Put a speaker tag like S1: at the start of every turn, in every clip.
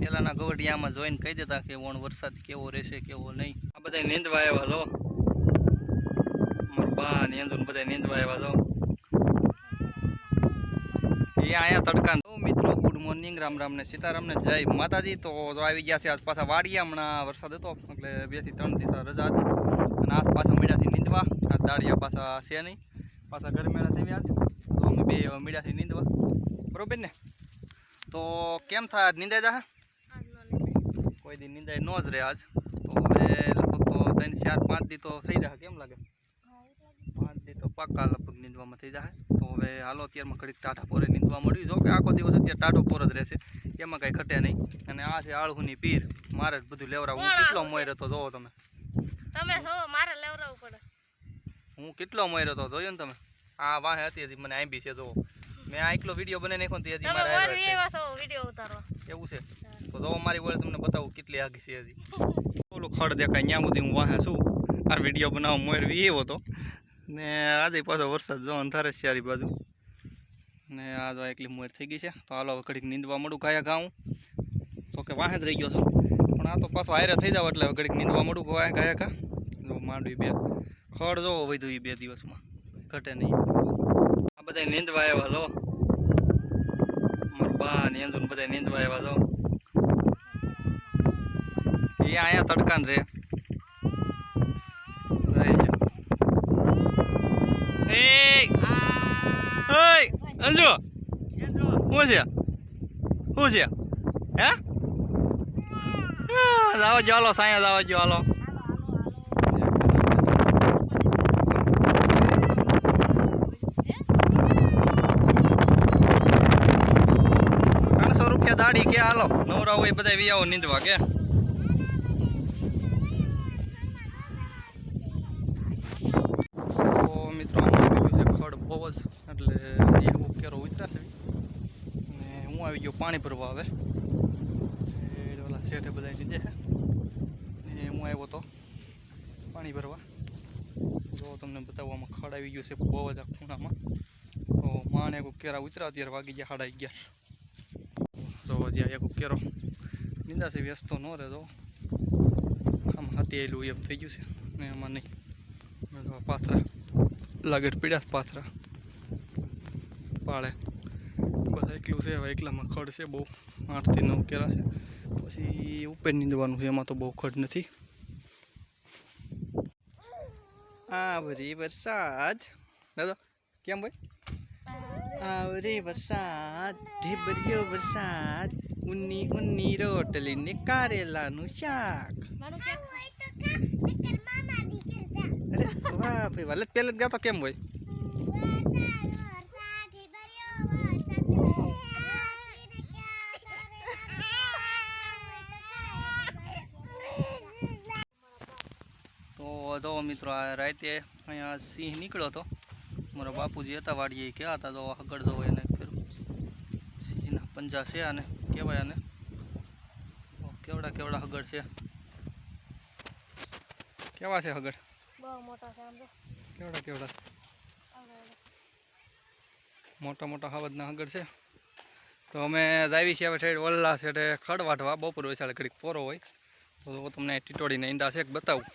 S1: પેલાના ગવડિયામાં જોઈને કહી દેતા કે ઓણ વરસાદ કેવો રહેશે, કેવો નહીં. આ બધા નીંદવા આવ્યા છો. મારા બા ને અંજુ બધા નીંદવા આવ્યા છો. એ અહીંયા તડકા મિત્રો ગુડ મોર્નિંગ રામ રામ ને સીતારામ ને માતાજી. તો આવી ગયા છે આજ પાછા વાડીયા, હમણાં વરસાદ હતો, એટલે બેથી ત્રણ રજા હતી. અને આજ પાછા મળ્યા નીંદવા. આ પાછા છે નહીં. પાછા ગરમેલા છે આજ તો અમે બે મળ્યા નીંદવા. બરોબર ને? તો કેમ થાય નીંદાઈ જા કોઈ દી નિંદાય ન જ રહે આજ. તો હવે લગભગ તો ત્રણ ચાર પાંચ દી તો થઈ જાય કેમ લાગે? પાંચ દી તો પાક્કા લગભગ નીંદવામાં થઈ જાય તો હવે હાલો અત્યારમાં ઘડીક ટાઢા પોરે નીંદવા મળ્યું જો કે આખો દિવસ અત્યારે ટાઢો પોર જ રહેશે. એમાં કાંઈ ઘટે નહીં. અને આ છે આળહુની પીર. મારે જ બધું લેવરા હું કેટલો મોયર હતો જોવો તમે.
S2: તમે મારે લેવરાવું પડે.
S1: હું કેટલો મોયર હતો જોયો ને તમે? આ વાહે હતી હજી મને આંબી છે જોવો. મેં આ એકલો વીડિયો બનાવી નાખ્યો ને તે હજી મારે
S2: મારી
S1: હાલ્યો
S2: એવા છો વીડિયો
S1: એવું છે? તો જો મારી વડે તમને બતાવું કેટલી આગી છે હજી? ઓલું ખડ દેખાય ત્યાં સુધી હું વાહે છું. આ વીડિયો બનાવવા મોરવી એવો હતો ને આજે પાછો વરસાદ જો અંધારે ચારી બાજુ. ને આ જો એકલી મોર થઈ ગઈ છે. તો હાલો ઘડીક નીંદવા મળું ગાયા ગાઉં તો કે વાહે જ રહી ગયો છું. પણ આ તો પાછો હારે થઈ જાવ એટલે ઘડીક નીંદવા મળું ગાયા ગાયા કા. જો માંડવી બે. ખડ જોવો વધુ એ બે દિવસમાં. ઘટે નહીં. આ બધા નીંદવા આવ્યા જો. બા ને અંજુ બધા નીંદવા આવ્યા જો. એ અહીંયા તડકાન રે. રહી અંજુ! શું છે? શું છે? હે? આ, જાઓ જો હાલો સાયા જાઓ જો હાલો. ત્રણસો રૂપિયા દાડી કે હાલો. નવરા હોય બધા વિયાઓ નીંદવા કે તો મિત્રો આમાં આવી ગયું છે ખડ બહુ જ એટલે એ ઉકેરો ઉતરાશે ને હું પાણી ભરવા આવે. ઓલા શેઠે બધા છે ને હું આવ્યો તો પાણી ભરવા. જો તમને બતાવવામાં ખડ આવી ગયું છે બહુ જ ખૂણામાં. તો માણે એક કેરા ઉતરા અત્યારે વાગી ગયા સાડા અગિયાર. તો જ્યાં એક કેરો નિંદાથી વ્યસ્તો ન રહે તો આમ હાથી આવેલું એમ થઈ ગયું છે. ને એમાં નહીં. પાથરા. લાગેટ પીડ્યા પાથરા. પાળે. એકલું છે હવે એકલામાં ખડ છે બહુ આઠથી નવ કેરા છે. પછી ઉપર નીંદવાનું છે એમાં તો બહુ ખડ નથી. આવરી વરસાદ. દાદા કેમ ભાઈ? આવરે વરસાદ ઢેબરિયો વરસાદ ઉન્ની ઉન્ની રોટલી ને કારેલાનું શાક. અરે વાહ ભાઈ વાલે પહેલે જ ગાતો કેમ હોય? તો જો મિત્રો આ રાતે અહીંયા સિંહ નીકળ્યો હતો. મારા બાપુજી હતા વાડીએ કહેવા હતા તો આગળ જો એને ફેર સિંહના પંજા છે આને કહેવાય આને. કેવડા કેવડા હગડ છે. કેવા છે હગડ? કેવડા કેવડા. મોટા મોટા હવદના હગડ છે. તો અમે જાવી છીએ હવે ઠેઠ છે એટલે ખડ વાટવા બપોર વસાડે ઘડીક પોરો હોય. તો તમને ટીટોડીને ઈંડા છે બતાવું.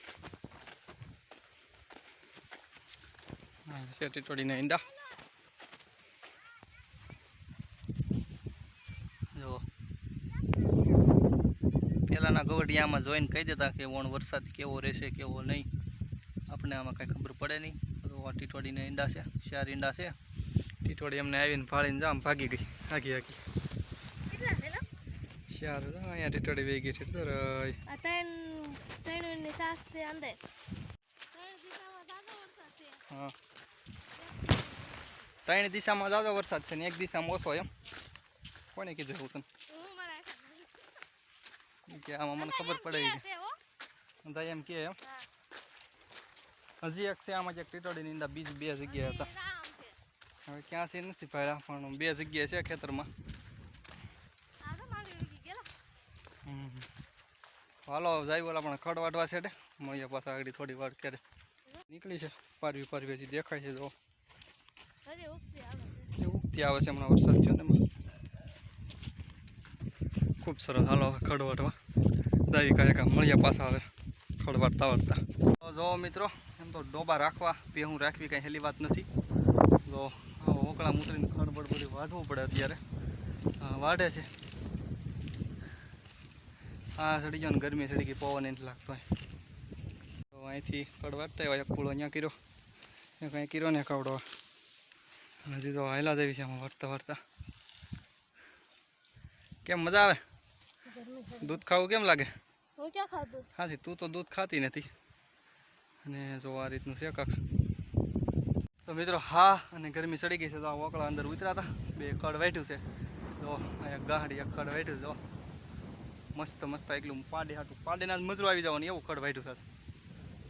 S1: છે ટીટોડીને ઈંડા જો. પહેલાંના ગવડિયામાં જોઈને કહી દેતા કે ઓણ વરસાદ કેવો રહેશે કેવો નહીં. આપણે આમાં કાંઈ ખબર પડે નહીં. તો આ ટીટોડીને ઈંડા છે ચાર ઈંડા છે. ટીટોડી એમને આવીને ફાળીને જામ ભાગી ગઈ
S2: છે લો?
S1: ચાર જો અહીંયા ટીટોડી વહી ગઈ છે તો રઈ.
S2: આ ત્રણ ત્રણની સાસ છે અંદર. ત્રણ
S1: હા. ત્રણ દિશામાં જાજો વરસાદ છે ને એક દિશામાં ઓછો એમ. કોને કીધું એવું તને? કે આમાં મને ખબર પડે કે બધા એમ કે એમ. હજી એક છે આમાં જે ટીટોડીની અંદર બીજ બે જગ્યાએ હતા. હવે ક્યાં છે. નથી ભાઈ પણ બે જગ્યાએ છે ખેતરમાં. હાલો જાય બોલા પણ ખડ વાટવા છે મળીએ પાછા આગળ થોડી વાર ક્યારે. નીકળી છે. પારવી પારવી હજી દેખાય છે જો.
S2: ઉગતી આવે. છે
S1: આવે હમણાં વરસાદ થયો ને ખૂબ સરસ. હાલો, હવે ખડવાટવા દાવી કાંઈ કાંઈ મળ્યા પાછા હવે. ખડવાટતા તો જો મિત્રો, એમ તો ડોબા રાખવા ભેહું રાખવી કાંઈ હેલી વાત નથી. તો ઓકળા મૂતરીને ખડબડ બધી વાઢવું પડે અત્યારે. વાઢે છે. હા, સડી ગયો ને ગરમી, સડી ગઈ પવન એને લાગતો હોય. તો અહીંથી ખડ વાટતા હોય એક પૂળો અહીંયા કર્યો. કાંઈ કર્યો ને કાવડો હજી તો હાયલા દેવી છે આમાં વાટતા વાટતા કેમ મજા આવે? દૂધ ખાવું કેમ લાગે? હાથી તું તો દૂધ ખાતી નથી. અને જો આ રીતનું છે કાક. તો મિત્રો હા અને ગરમી ચડી ગઈ છે તો આ વોકળા અંદર ઉતરાતા. બે કડ વાટ્યું છે. જો અહીંયા ગાહડી એક કડ વાટ્યું જો. મસ્ત મસ્ત એકલું પાડી હાટું. પાડીના જ મજરો આવી જવાનું એવું કડ વાટ્યું છે.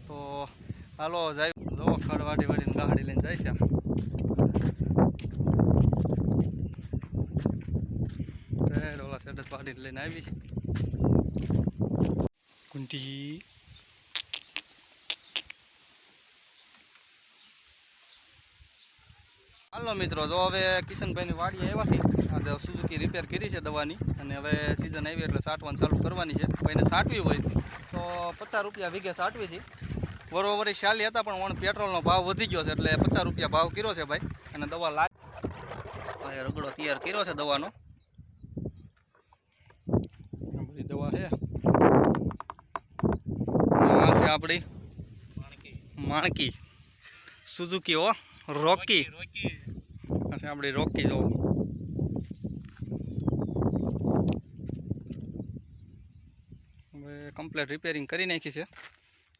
S1: તો હાલો જાય. જો ખડ વાટી વાટીને ગાહડી લઈને જાય છે આ. ઢેર ઓલા સેડ પાડીને લઈને આવી છે કુંટી હાલો મિત્રો જો હવે કિશનભાઈની વાડીએ આવ્યા છે આજે સુઝુકી રિપેર કરી છે દવાની અને હવે સિઝન આવી એટલે સાટવાનું ચાલુ કરવાની છે. કોઈને સાટવી હોય તો પચાસ રૂપિયા વીઘે સાટવી છે. બરોબર ચાલી હતા પણ ઓણ પેટ્રોલનો ભાવ વધી ગયો છે એટલે પચાસ રૂપિયા ભાવ કર્યો છે ભાઈ. અને દવા લાગ રગડો તૈયાર કર્યો છે દવાનો આ બધી દવા છે આ છે આપણી? માણકી. સુઝુકી હો. રોકી આ છે આપણી રોકી જો. હવે કમ્પ્લેટ રિપેરિંગ કરી નાખી છે.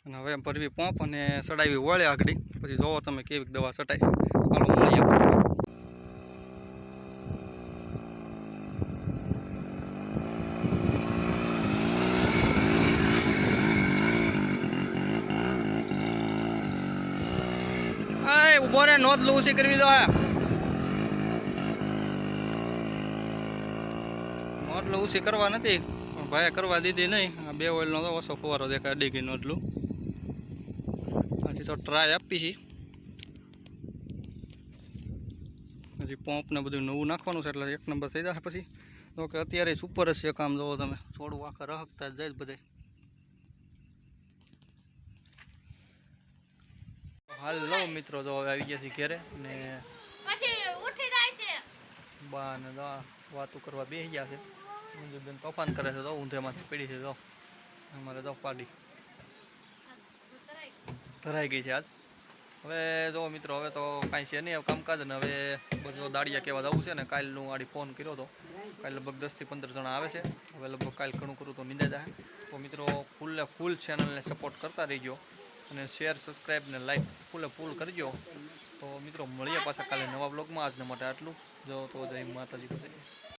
S1: અને હવે ભરવી પંપ અને સડાવી વળે આગળ. પછી જોવો તમે કેવી દવા સટાય મળીએ પછી આય ઊભો રે નોંધ લઉં કરવી દો હે. નોંધ લઉં કરવા નથી. પણ ભાઈ કરવા દીધી નહીં. આ બે ઓઇલનો તો ઓછો ફુવારો દેખાય અડી ગઈ નોટલું હજી તો ટ્રાય આપી છે. હજી પંપ ને બધું નવું નાખવાનું છે, એટલે એક નંબર થઈ જશે પછી. તો કે અત્યારે સુપર જ છે કામ, જોવો તમે. છોડવું આખા રહકતા જ જાય જ હાલો મિત્રો તો હવે આવી ગયા છીએ ઘરે ને બા ને તો વાતો કરવા બેસી ગયા છે. ઊંધી બેન તોફાન કરે છે તો ઊંધેમાંથી પડી છે તો અમારે તો પાડી. ધરાઈ ગઈ છે આજ. હવે જો મિત્રો હવે તો કાંઈ છે નહીં કામકાજ ને હવે બધો દાડિયા કહેવા જવું છે ને કાલનું આડી ફોન કર્યો હતો કાલે લગભગ દસથી પંદર જણા આવે છે. હવે લગભગ કાલ ઘણું કરું તો નિંદા જાય. તો મિત્રો ફૂલને ફૂલ ચેનલને સપોર્ટ કરતા રહીજો. અને શેર સબસ્ક્રાઈબ ને લાઈક ફૂલે ફૂલ કરજો. તો મિત્રો, મળીએ પાછા કાલે નવા બ્લોગમાં આજના માટે આટલું જો. તો જય માતાજી.